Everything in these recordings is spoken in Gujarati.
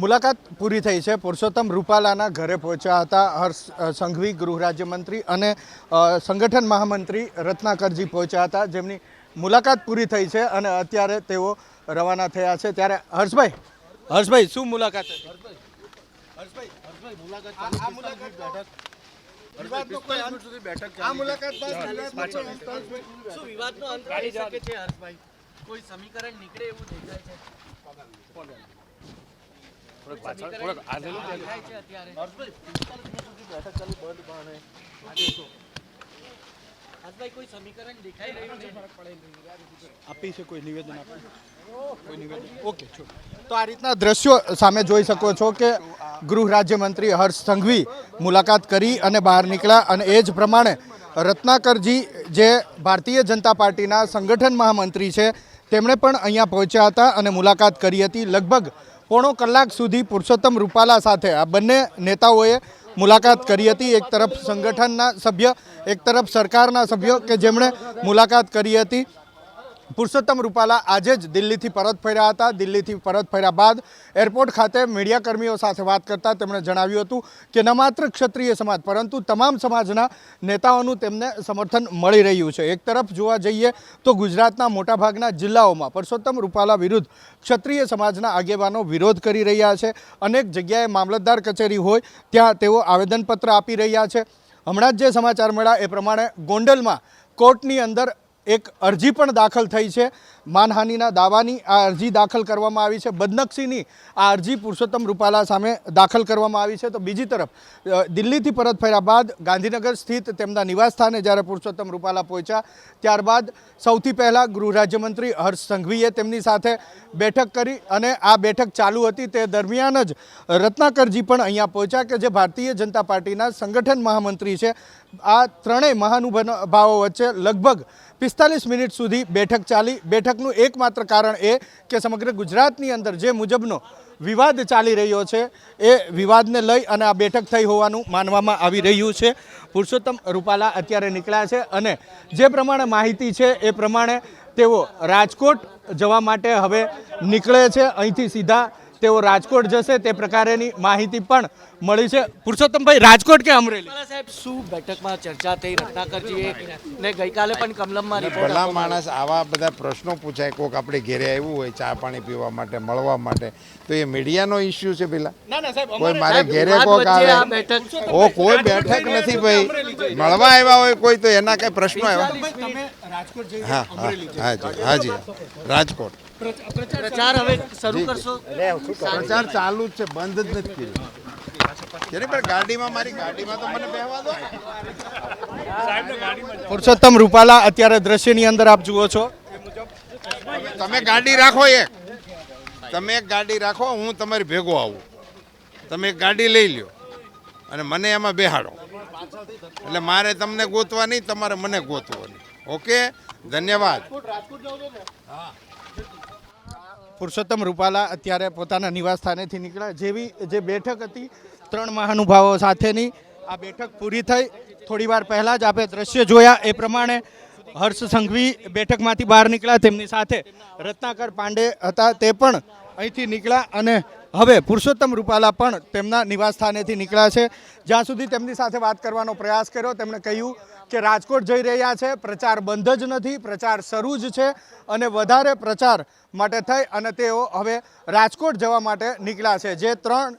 મુલાકાત પૂરી થઈ છે. પુરુષોત્તમ રૂપાલાના ઘરે પહોંચ્યા હતા. હર્ષ સંઘવી ગૃહ રાજ્યમંત્રી અને સંગઠન મહામંત્રી રત્નાકરજી પહોંચ્યા હતા. જેમની મુલાકાત પૂરી થઈ છે અને અત્યારે તેઓ રવાના થયા છે. ત્યારે હર્ષભાઈ હર્ષભાઈ શું મુલાકાત હર્ષભાઈ, હર્ષભાઈ, કોઈ સમીકરણ નીકળે એવું દેખાય છે? સમીકરણ દેખાય છે અત્યારે. હર્ષભાઈ કોઈ સમીકરણ દેખાઈ રહ્યું છે આપી છે કોઈ નિવેદન કોઈ નિવેદન? ઓકે. તો આ રીતના દ્રશ્યો સામે જોઈ શકો છો કે ગૃહ રાજ્યમંત્રી હર્ષ સંઘવી મુલાકાત કરી અને બહાર નીકળ્યા અને એ જ પ્રમાણે રત્નાકરજી જે ભારતીય જનતા પાર્ટીના સંગઠન મહામંત્રી છે તેમણે પણ અહીંયા પહોંચ્યા હતા અને મુલાકાત કરી હતી. લગભગ પોણો કલાક સુધી પુરુષોત્તમ રૂપાલા સાથે આ બંને નેતાઓએ મુલાકાત કરી હતી. એક તરફ સંગઠનના સભ્ય, એક તરફ સરકારના સભ્યો કે જેમણે મુલાકાત કરી હતી. પુરુષોત્તમ રૂપાલા આજે જ દિલ્હીથી પરત ફર્યા હતા. દિલ્હીથી પરત ફર્યા બાદ એરપોર્ટ ખાતે મીડિયાકર્મીઓ સાથે વાત કરતા તેમણે જણાવ્યું હતું કે ન માત્ર ક્ષત્રિય સમાજ, પરંતુ તમામ સમાજના નેતાઓનું તેમને સમર્થન મળી રહ્યું છે. એક તરફ જોવા જઈએ તો ગુજરાતના મોટાભાગના જિલ્લાઓમાં પુરુષોત્તમ રૂપાલા વિરુદ્ધ ક્ષત્રિય સમાજના આગેવાનો વિરોધ કરી રહ્યા છે. અનેક જગ્યાએ મામલતદાર કચેરી હોય ત્યાં તેઓ આવેદનપત્ર આપી રહ્યા છે. હમણાં જ જે સમાચાર મળ્યા એ પ્રમાણે ગોંડલમાં કોર્ટની અંદર એક અરજી પણ દાખલ થઈ છે. માનહાનિના દાવાની આ અરજી દાખલ કરવામાં આવી છે. બદનક્ષીની આ અરજી પુરુષોત્તમ રૂપાલા સામે દાખલ કરવામાં આવી છે. તો બીજી તરફ દિલ્હીથી પરત ફર્યા બાદ ગાંધીનગર સ્થિત તેમના નિવાસસ્થાને જ્યારે પુરુષોત્તમ રૂપાલા પહોંચ્યા, ત્યારબાદ સૌથી પહેલાં ગૃહ રાજ્યમંત્રી હર્ષ સંઘવીએ તેમની સાથે બેઠક કરી અને આ બેઠક ચાલુ હતી. તે દરમિયાન જ રત્નાકરજી પણ અહીંયા પહોંચ્યા કે જે ભારતીય જનતા પાર્ટીના સંગઠન મહામંત્રી છે. આ ત્રણેય મહાનુભાવો વચ્ચે લગભગ પિસ્તાલીસ મિનિટ સુધી બેઠક ચાલી. બેઠકનું એકમાત્ર કારણ એ કે સમગ્ર ગુજરાતની અંદર જે મુજબનો વિવાદ ચાલી રહ્યો છે, એ વિવાદને લઈ અને આ બેઠક થઈ હોવાનું માનવામાં આવી રહ્યું છે. પુરુષોત્તમ રૂપાલા અત્યારે નીકળ્યા છે અને જે પ્રમાણે માહિતી છે, એ પ્રમાણે તેઓ રાજકોટ જવા માટે હવે નીકળે છે. અહીંથી સીધા તેઓ રાજકોટ જશે તે પ્રકારેની માહિતી પણ મળી છે. પુરુષોત્તમભાઈ રાજકોટ કે અમરેલી? સાહેબ શું બેઠકમાં ચર્ચા થઈ? રત્નાકરજીએ ને ગઈકાલે પણ કમલમમાં રિપોર્ટ ભલા માણસ આવા બધા પ્રશ્નો પૂછાય કોક આપણે ઘેરે આવ્યું હોય ચા પાણી પીવા માટે મળવા માટે તો એ મીડિયાનો ઇસ્યુ છે પેલા ના ના સાહેબ કોઈ મારે ઘેરે કોક આવે? ઓ કોઈ બેઠક નથી ભાઈ. મળવા આવ્યા હોય કોઈ તો એના કઈ પ્રશ્નો આવ્યા? તમે રાજકોટ જઈ હા હા. હાજી હાજી રાજકોટ. પ્રચાર હવે શરૂ કરશો. પ્રચાર ચાલુ જ છે બંધ જ નથી કર્યો. ગાડીમાં મારી ગાડીમાં તો મને બેહવા દો. પુરુષોત્તમ રૂપાલા અત્યારે દ્રશ્યની અંદર આપ જુઓ છો. તમે ગાડી રાખો એક. તમે એક ગાડી રાખો હું તમારી ભેગો આવું. તમે એક ગાડી લઈ લ્યો અને મને એમાં બેહાડો. એટલે મારે તમને ગોતવા નહીં તમારે મને ગોતવો નહીં ઓકે? ધન્યવાદ. પુરુષોત્તમ રૂપાલા અત્યારે પોતાના નિવાસ સ્થાનેથી નીકળ્યા. જેવી જે બેઠક હતી, ત્રણ મહાનુભાવો સાથેની, આ બેઠક પૂરી થઈ. થોડીવાર પહેલાં જ આપણે દ્રશ્ય જોયા. એ પ્રમાણે હર્ષ સંઘવી બેઠકમાંથી બહાર નીકળ્યા. તેમની સાથે રત્નાકર પાંડે હતા. તે પણ અહીંથી નીકળ્યા અને હવે પુરુષોત્તમ રૂપાલા પણ તેમના નિવાસ સ્થાનેથી નીકળ્યા છે. જ્યાં સુધી તેમની સાથે વાત કરવાનો પ્રયાસ કર્યો, તેમણે કહ્યું કે રાજકોટ જઈ રહ્યા છે, પ્રચાર બંધ જ નથી, પ્રચાર શરૂ જ છે અને વધારે પ્રચાર માટે થઈ અને તેઓ હવે રાજકોટ જવા માટે નીકળ્યા છે. જે ત્રણ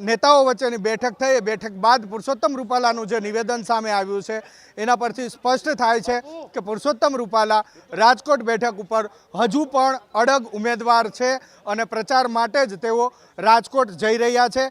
નેતાઓ વચ્ચેની બેઠક થઈ. એ બેઠક બાદ પુરુષોત્તમ રૂપાલાનું જે નિવેદન સામે આવ્યું છે, એના પરથી સ્પષ્ટ થાય છે કે પુરુષોત્તમ રૂપાલા રાજકોટ બેઠક ઉપર હજુ પણ અડગ ઉમેદવાર છે અને પ્રચાર માટે જ તેઓ રાજકોટ જઈ રહ્યા છે.